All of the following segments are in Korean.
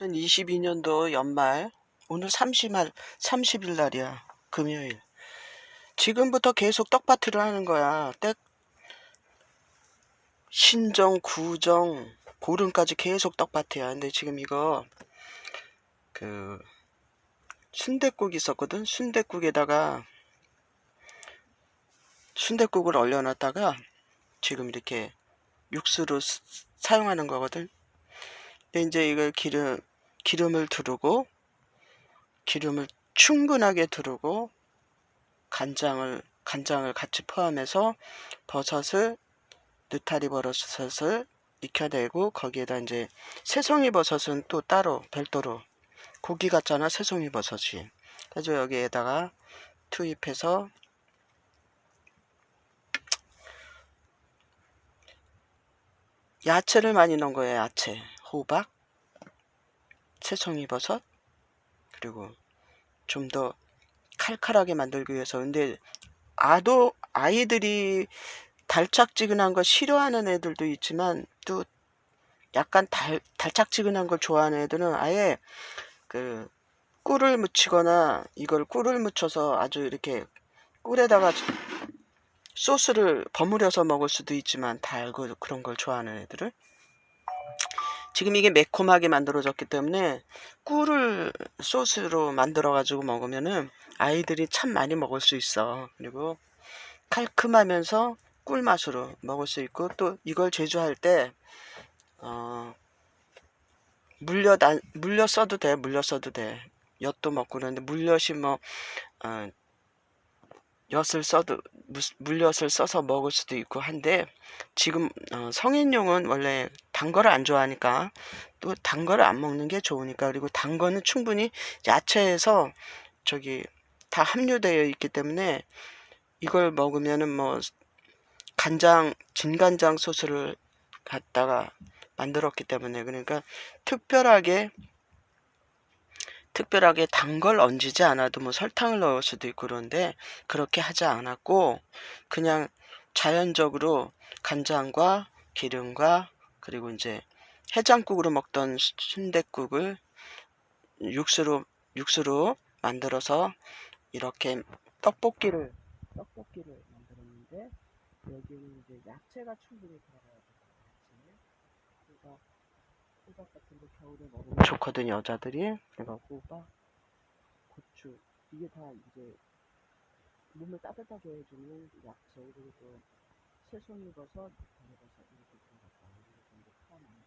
2022년도 연말 오늘 30일 30일 날이야 금요일. 지금부터 계속 떡바트를 하는 거야. 때 신정 구정 보름까지 계속 떡바트야. 근데 지금 이거 그 순댓국 있었거든? 순댓국에다가 순댓국을 얼려놨다가 지금 이렇게 육수로 쓰- 사용하는 거거든? 근데 이제 이걸 기름 기름을 두르고 기름을 충분하게 두르고 간장을 간장을 같이 포함해서 버섯을 느타리 버섯을 익혀내고 거기에다 이제 새송이 버섯은 또 따로 별도로 고기 같잖아 새송이 버섯이. 그래서 여기에다가 투입해서 야채를 많이 넣은 거예요 야채. 호박 새송이 버섯 그리고 좀 더 칼칼하게 만들기 위해서. 근데 아도 아이들이 달짝지근한 거 싫어하는 애들도 있지만 또 약간 달 달짝지근한 걸 좋아하는 애들은 아예 그 꿀을 묻히거나 이걸 꿀을 묻혀서 아주 이렇게 꿀에다가 소스를 버무려서 먹을 수도 있지만 달고 그런 걸 좋아하는 애들은 지금 이게 매콤하게 만들어졌기 때문에 꿀을 소스로 만들어 가지고 먹으면은 아이들이 참 많이 먹을 수 있어. 그리고 칼큼하면서 꿀 맛으로 먹을 수 있고 또 이걸 제조할 때 어, 안, 물엿 써도 돼. 물엿 써도 돼. 엿도 먹고 그러는데 물엿이 뭐 어, 엿을 써도 무- 물엿을 써서 먹을 수도 있고 한데 지금 어, 성인용은 원래 단 거를 안 좋아하니까 또 단 거를 안 먹는 게 좋으니까 그리고 단 거는 충분히 야채에서 저기 다 함유되어 있기 때문에 이걸 먹으면은 뭐 간장 진간장 소스를 갖다가 만들었기 때문에 그러니까 특별하게 특별하게 단 걸 얹지 않아도 뭐 설탕을 넣을 수도 있고 그런데 그렇게 하지 않았고 그냥 자연적으로 간장과 기름과 그리고 이제 해장국으로 먹던 순댓국을 육수로 육수로 만들어서 이렇게 떡볶이를 떡볶이를 만들었는데 여기는 이제 야채가 충분히 들어가야 돼요. 그러니까 호박 같은 거 겨울에 먹으면 좋거든 여자들이. 그러니까 호박, 고추 이게 다 이제 몸을 따뜻하게 해주는 야채 그리고 또 새송이버섯, 다리버섯 이렇게 들어갔다. 그리고 이제 파 마늘,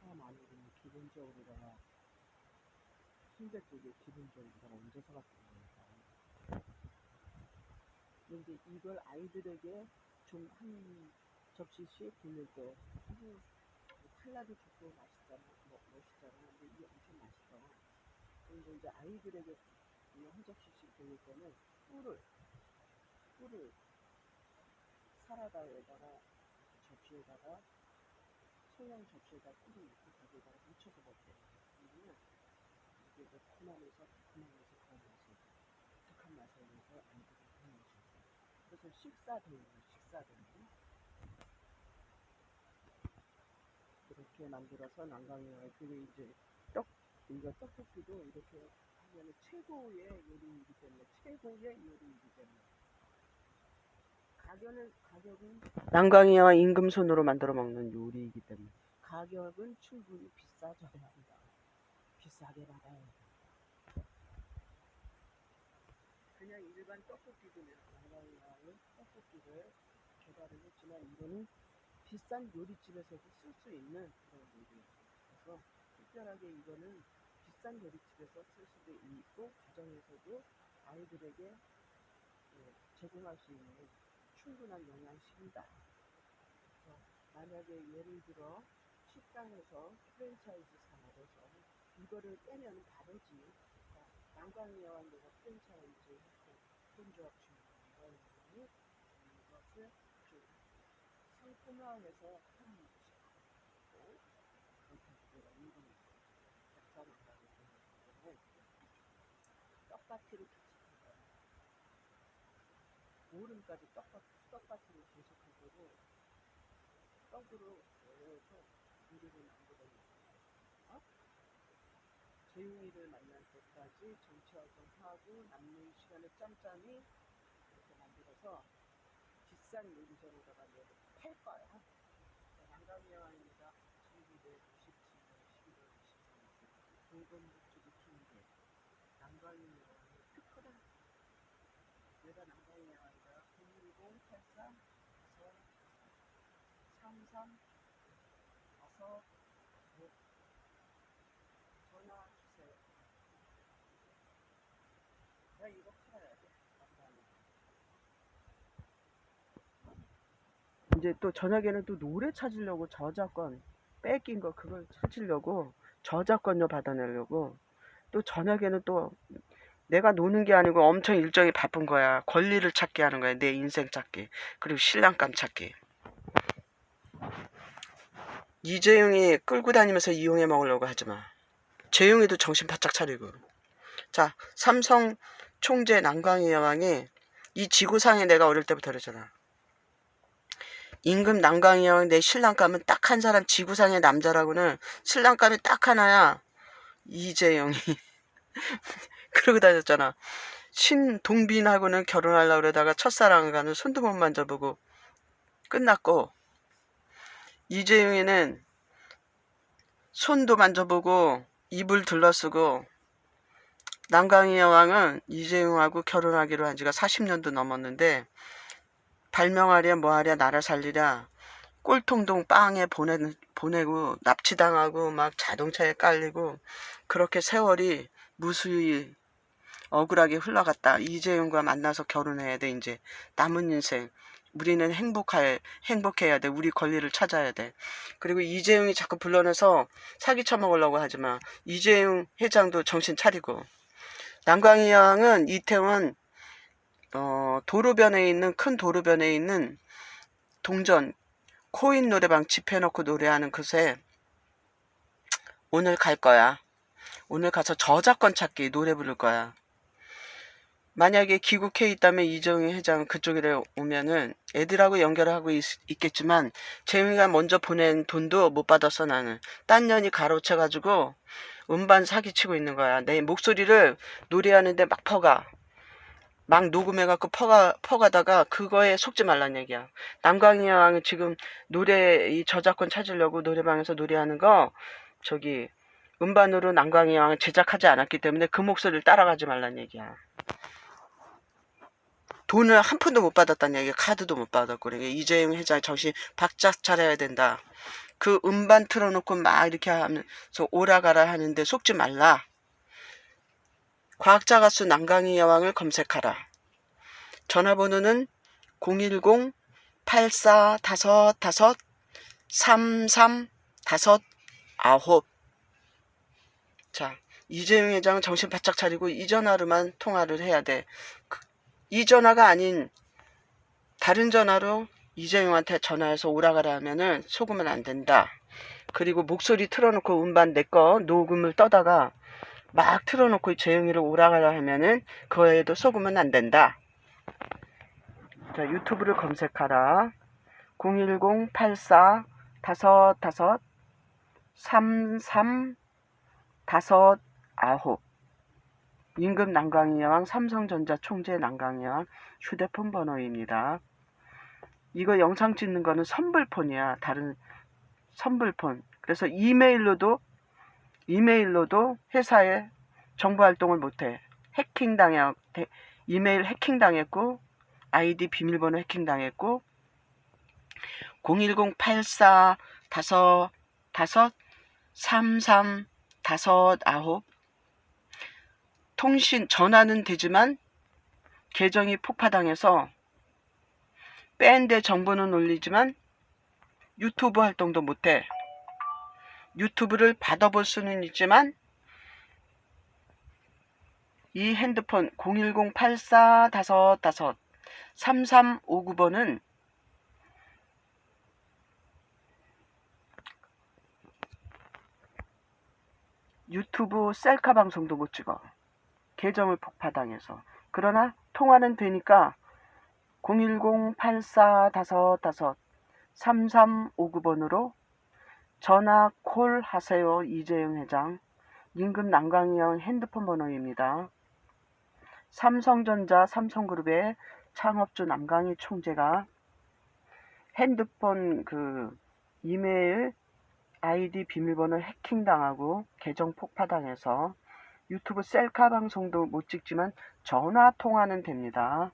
파 마늘은 기본적으로다가 순댓국에 기본적으로다가 얹어서 같은 거니까. 근데 이걸 아이들에게 좀 한 접시씩 돌릴 때 칼라도 좋고 맛있 잖아, 뭐, 멋있잖아. 근데 이게 엄청 맛있어. 그런데 이제 아이들에게 이한 접시씩 돌릴 때는 꿀을, 꿀을 사라다에다가 접시에다가 소형 접시에다 꿀을 넣고 거기에다가 묻혀서 먹게. 그러면 이게 매콤하면서 달콤하면서 그런 맛이 독특한 맛을 내서 아이들이 그런 맛이. 그래서 식사 대용, 식사 대용. 이렇게 만들어서 난강이와 그리고 이제 떡, 이거 떡볶이도 이렇게 하면 최고의 요리이기 때문에 최고의 요리이기 때문에 가격은 가격은 난강이와 임금손으로 만들어 먹는 요리이기 때문에 가격은 충분히 비싸져야 한다. 비싸게 받아야 한다. 그냥 일반 떡볶이들은 난강이와의 떡볶이를 개발을 했지만 이거는 비싼 요리집에서도 쓸 수 있는 그런 요리예요. 그래서 특별하게 이거는 비싼 요리집에서 쓸 수도 있고 가정에서도 아이들에게 예, 제공할 수 있는 충분한 영양식이다. 그래서 만약에 예를 들어 식당에서 프랜차이즈 사업에서 이거를 빼면 다르지. 그러니까 난강이와 내가 프랜차이즈 했고 혼조합 중인 난강이와는 이것을 좀 상품화해서 하는 것이고 그렇게 때문에 떡바티를 계속할 거야. 보름까지 떡바, 떡바티를 계속할 거고 떡으로 만들어 놓을 거야. 어? 재윤이를 만날 때까지 정치활동하고 남는 시간을 짬짬이 이렇게 만들어서 비싼 요리점에다가 내가 팔 거야. 난감이와입니다. 1997년 11월 23일 공건복지부 중대 난감이와 특허다. 내가 난감이와이다. 01083 33 어서 전화 주세요. 나 이거 팔아야 이제 또 저녁에는 또 노래 찾으려고 저작권 뺏긴 거 그걸 찾으려고 저작권료 받아내려고 또 저녁에는 또 내가 노는 게 아니고 엄청 일정이 바쁜 거야. 권리를 찾기 하는 거야. 내 인생 찾기. 그리고 신랑감 찾기. 이재용이 끌고 다니면서 이용해 먹으려고 하지 마. 재용이도 정신 바짝 차리고. 자, 삼성 총재 난광희 여왕이 이 지구상에 내가 어릴 때부터 그랬잖아. 임금 여왕 내 신랑감은 딱 한 사람 지구상의 남자라고는 신랑감이 딱 하나야. 이재용이. 그러고 다녔잖아. 신동빈하고는 결혼하려고 그러다가 첫사랑을 가는 손도 못 만져보고 끝났고 이재용이는 손도 만져보고 입을 둘러쓰고 남강희 여왕은 이재용하고 결혼하기로 한 지가 40년도 넘었는데 발명하랴 뭐하랴 나라 살리랴 꼴통동 빵에 보내, 보내고 납치당하고 막 자동차에 깔리고 그렇게 세월이 무수히 억울하게 흘러갔다. 이재용과 만나서 결혼해야 돼 이제 남은 인생 우리는 행복할 행복해야 돼. 우리 권리를 찾아야 돼. 그리고 이재용이 자꾸 불러내서 사기 쳐먹으려고 하지 마. 이재용 회장도 정신 차리고 남광희 양은 이태원 어, 도로변에 있는 큰 도로변에 있는 동전 코인 노래방 집해놓고 노래하는 그새 오늘 갈 거야. 오늘 가서 저작권 찾기 노래 부를 거야. 만약에 귀국해 있다면 이정희 회장 그쪽에 오면은 애들하고 연결하고 있, 겠지만 재영이가 먼저 보낸 돈도 못 받았어 나는 딴 년이 가로채 가지고 음반 사기치고 있는 거야 내 목소리를 노래하는데 막 퍼가 막 녹음해갖고 퍼가, 퍼가다가 그거에 속지 말란 얘기야. 남강희 양은 지금 노래, 이 저작권 찾으려고 노래방에서 노래하는 거, 저기, 음반으로 남강희 양을 제작하지 않았기 때문에 그 목소리를 따라가지 말란 얘기야. 돈을 한 푼도 못 받았다는 얘기야. 카드도 못 받았고. 그러니까 이재용 회장 정신 바짝 차려야 된다. 그 음반 틀어놓고 막 이렇게 하면서 오라가라 하는데 속지 말라. 과학자 가수 남강희 여왕을 검색하라. 전화번호는 010-8455-3359. 자, 이재용 회장은 정신 바짝 차리고 이 전화로만 통화를 해야 돼. 그, 이 전화가 아닌 다른 전화로 이재용한테 전화해서 오라가라 하면은 속으면 안 된다. 그리고 목소리 틀어놓고 음반 내 거 녹음을 떠다가 막 틀어놓고 재영이를 오라가라 하면은 그거에도 속으면 안 된다. 자, 유튜브를 검색하라. 010-84 다섯 다섯 삼삼 다섯 아홉 임금 난강이 여왕 삼성전자 총재 난강이 여왕 휴대폰 번호입니다. 이거 영상 찍는 거는 선불폰이야. 다른 선불폰. 그래서 이메일로도 이메일로도 회사에 정보 활동을 못해. 해킹 당해 이메일 해킹 당했고 아이디 비밀번호 해킹 당했고 01084 다섯 다섯 삼삼 통신 전화는 되지만 계정이 폭파당해서 밴드 정보는 올리지만 유튜브 활동도 못해. 유튜브를 받아볼 수는 있지만 이 핸드폰 010-8455-3359번은 유튜브 셀카 방송도 못 찍어. 계정을 폭파당해서. 그러나 통화는 되니까 010-8455-3359번으로 전화 콜 하세요. 이재용 회장. 임금 남강희형 핸드폰 번호입니다. 삼성전자 삼성그룹의 창업주 남강희 총재가 핸드폰 그 이메일 아이디 비밀번호 해킹당하고 계정 폭파당해서 유튜브 셀카 방송도 못 찍지만 전화 통화는 됩니다.